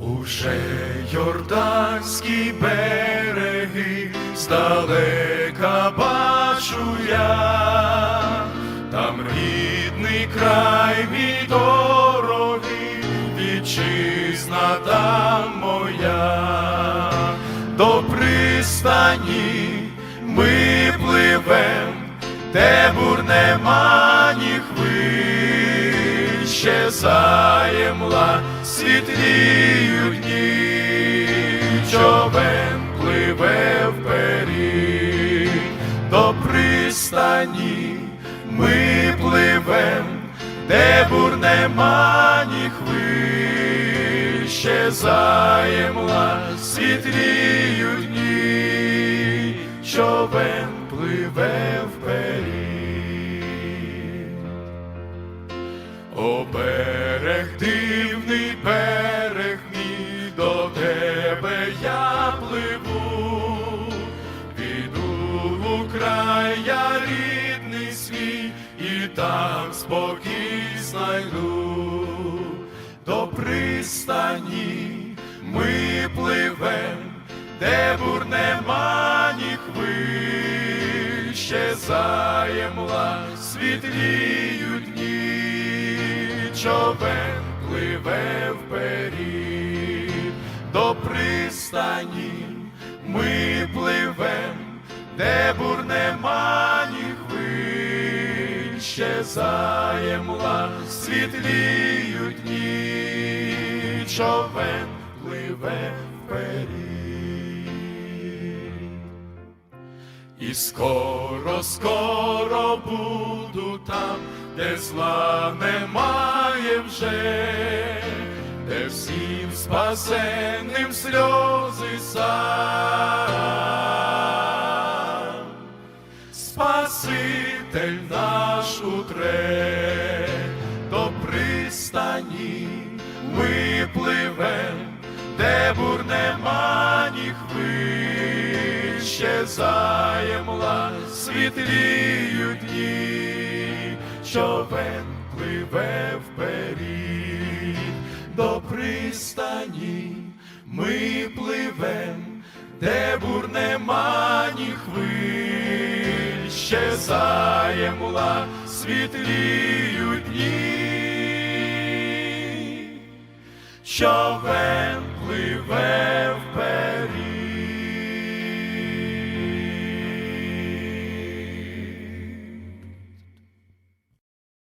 Уже йорданські береги здалека бачу я, там рідний край мій дорогий, вітчизна там моя, до пристані ми пливем, де бур нема ні хвиль, щезаємла, світліють дні, човен пливе вперед, до пристані ми пливем, де бур нема ні хвиль, щезаємла, світліють дні, човен пливе вперед. О, берег, дивний там спокій знайду, до пристані ми пливем, де бур нема ні хвиль, щезаємла, світліють дні, човен пливе вперед, до пристані хвиль, щезаємла, світліють дні, човен пливе вперед. І скоро, скоро буду там, де зла немає вже, де всім спасенним сльози сам. Наш утре, до пристані ми пливем, де бур нема ні хвиль, щезаємла, світліють дні, човен пливе вперед, до пристані ми пливем, де бур сяє мула, світліють дні, що вен пливе.